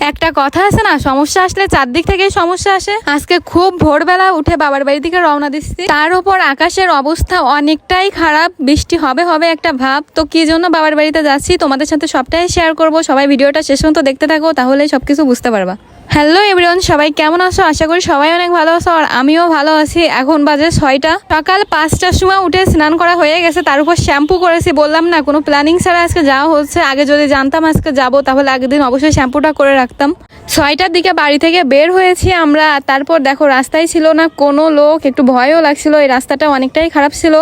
একটা কথা আছে না, সমস্যা আসলে চারদিক থেকেই সমস্যা আসে। আজকে খুব ভোরবেলা উঠে বাবার বাড়ি থেকে রওনা দিচ্ছি। তার উপর আকাশের অবস্থা অনেকটাই খারাপ, বৃষ্টি হবে হবে একটা ভাব। তো কি জন্য বাবার বাড়িতে যাচ্ছি? তোমাদের সাথে সবটাই শেয়ার করব। সবাই ভিডিওটা শেষ পর্যন্ত দেখতে থাকো তাহলে সবকিছু বুঝতে পারবা। হ্যালো এভরিওয়ান, সবাই কেমন আছো? আশা করি সবাই অনেক ভালো আছো আর আমিও ভালো আছি। এখন বাজে ছয়টা। সকাল পাঁচটার সময় উঠে স্নান করা হয়ে গেছে। তার উপর শ্যাম্পু করেছি। বললাম না, কোনো প্ল্যানিং ছাড়া আজকে যাওয়া হচ্ছে। আগে যদি জানতাম আজকে যাব, তাহলে আগের দিন অবশ্যই শ্যাম্পুটা করে রাখতাম। ছয়টার দিকে বাড়ি থেকে বের হয়েছি আমরা। তারপর দেখো, রাস্তায় ছিল না কোনো লোক। একটু ভয়ও লাগছিল। এই রাস্তাটা অনেকটাই খারাপ ছিল।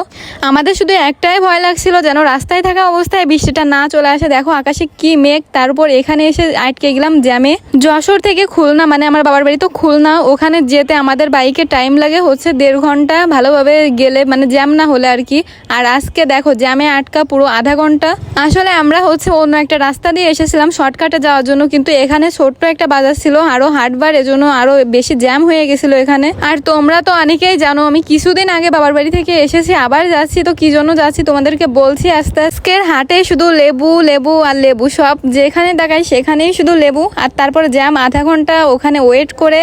আমাদের শুধু একটাই ভয় লাগছিল যেন রাস্তায় থাকা অবস্থায় বৃষ্টিটা না চলে আসে। দেখো, আকাশে কি মেঘ। তারপর এখানে এসে আটকে গেলাম জ্যামে। যশোর থেকে খুলনা মানে আমার বাবার বাড়ি তো খুলনা, ওখানে যেতে আমাদের বাইকে টাইম লাগে হচ্ছে দেড় ঘণ্টা ভালোভাবে গেলে মানে জ্যাম না হলে আর কি। আর আজকে দেখো, জ্যামে আটকা পুরো আধা ঘণ্টা। আসলে আমরা হচ্ছে অন্য একটা রাস্তা দিয়ে এসেছিলাম শর্টকাটে যাওয়ার জন্য, কিন্তু এখানে ছোট্ট একটা বাজার ছিল, আরও হাটবার এজন্য আরও বেশি জ্যাম হয়ে গেছিল এখানে। আর তোমরা তো অনেকেই জানো, আমি কিছুদিন আগে বাবার বাড়ি থেকে এসেছি, আবার যাচ্ছি, তো কি জন্য যাচ্ছি তোমাদেরকে বলছি আস্তে আজকের হাটে শুধু লেবু লেবু আর লেবু সব, যেখানে দেখাই সেখানেই শুধু লেবু, আর তারপর জ্যাম আধা ঘণ্টা ওখানে ওয়েট করে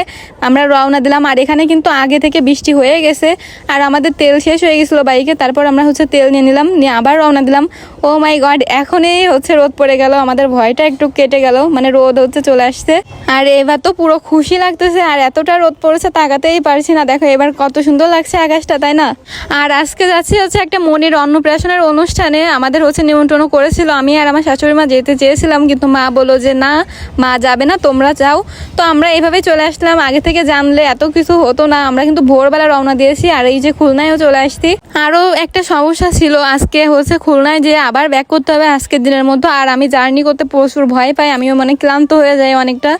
আমরা রওনা দিলাম। আর এখানে কিন্তু আগে থেকে বৃষ্টি হয়ে গেছে। আর আমাদের তেল শেষ হয়ে গেছিল বাইকে, তারপর আমরা হচ্ছে তেল নিয়ে নিলাম, নিয়ে আবার রওনা দিলাম। ও মাই গড এখনই হচ্ছে রোদ পড়ে গেল। আমাদের ভয়টা একটু কেটে গেল মানে রোদ হচ্ছে চলে আসছে। আর এবার তো পুরো খুশি লাগতেছে, আর এতটা রোদ পড়েছে তাকাতেই পারছি না। দেখো, এবার কত সুন্দর লাগছে আকাশটা, তাই না? আর আজকে যাচ্ছি হচ্ছে একটা মনির অন্নপ্রাশনের অনুষ্ঠানে। আমাদের হচ্ছে নিমন্ত্রণ করেছিল আমি আর আমার শাশুড়ি মা যেতে চেয়েছিলাম, কিন্তু মা বলো যে, না, মা যাবে না, তোমরা যাও। তো আমরা এইভাবে চলে আসলাম। আগে থেকে জানলে এত কিছু হতো না। আমরা কিন্তু ভোরবেলা রওনা দিয়েছি আর এই যে খুলনায়ও চলে আসছি। আরও একটা সমস্যা ছিল আজকে হচ্ছে খুলনায় যে আবার ব্যাক করতে হবে আজকের দিনের মধ্যে আর আমি জার্নি করতে প্রচুর ভয় পাই, আমিও মানে ক্লান্ত হয়ে যাই অনেকটা।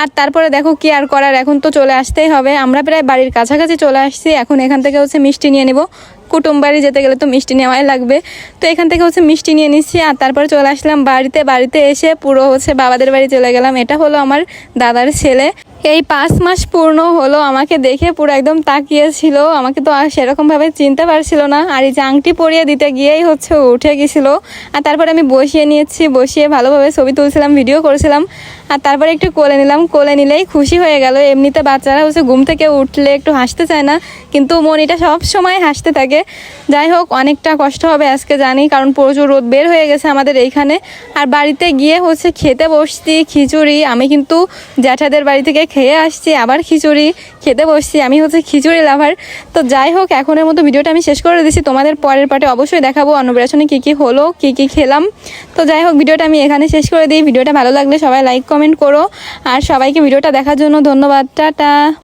আর তারপরে দেখো কি আর করার, এখন তো চলে আসতেই হবে। আমরা প্রায় বাড়ির কাছাকাছি চলে আসছি। এখন এখান থেকে হচ্ছে মিষ্টি নিয়ে নেব। কুটুম বাড়ি যেতে গেলে তো মিষ্টি নেওয়াই লাগবে। তো এখান থেকে হচ্ছে মিষ্টি নিয়ে নিচ্ছি আর তারপরে চলে আসলাম বাড়িতে। বাড়িতে এসে পুরো হচ্ছে বাবাদের বাড়ি চলে গেলাম। এটা হলো আমার দাদার ছেলে। এই পাঁচ মাস পূর্ণ হলো, আমাকে দেখে পুরো একদম তাকিয়েছিল, আমাকে তো আর সেরকমভাবে চিনতে পারছিল না। আর এই আংটি পরিয়ে দিতে গিয়েই হচ্ছে উঠে গেছিল আর তারপরে আমি বসিয়ে নিয়েছি, বসিয়ে ভালোভাবে ছবি তুলছিলাম, ভিডিও করেছিলাম। আর তারপরে একটু কোলে নিলাম, কোলে নিলেই খুশি হয়ে গেল। এমনিতে বাচ্চারা হচ্ছে ঘুম থেকে উঠলে একটু হাসতে চায় না, কিন্তু মনিটা সব সময় হাসতে থাকে। যাই হোক, অনেকটা কষ্ট হবে আজকে জানি, কারণ প্রচুর রোদ বের হয়ে গেছে আমাদের এইখানে। আর বাড়িতে গিয়ে হচ্ছে খেতে বসছি, খিচুড়ি। আমি কিন্তু জ্যাঠাদের বাড়ি থেকে খেয়ে আসছি, আবার খিচুড়ি। খেতে বসছি, আমি হচ্ছে খিচুড়ি লাভার। তো যাই হোক, এখনের মতো ভিডিওটা আমি শেষ করে দিচ্ছি তোমাদের পরের পার্টে অবশ্যই দেখাবো অন্নপ্রাশনে কী কী হলো, কী কী খেলাম। তো যাই হোক, ভিডিওটা আমি এখানে শেষ করে দিই। ভিডিওটা ভালো লাগলে সবাই লাইক, কমেন্ট করো। আর সবাইকে ভিডিওটা দেখার জন্য ধন্যবাদ। টাটা।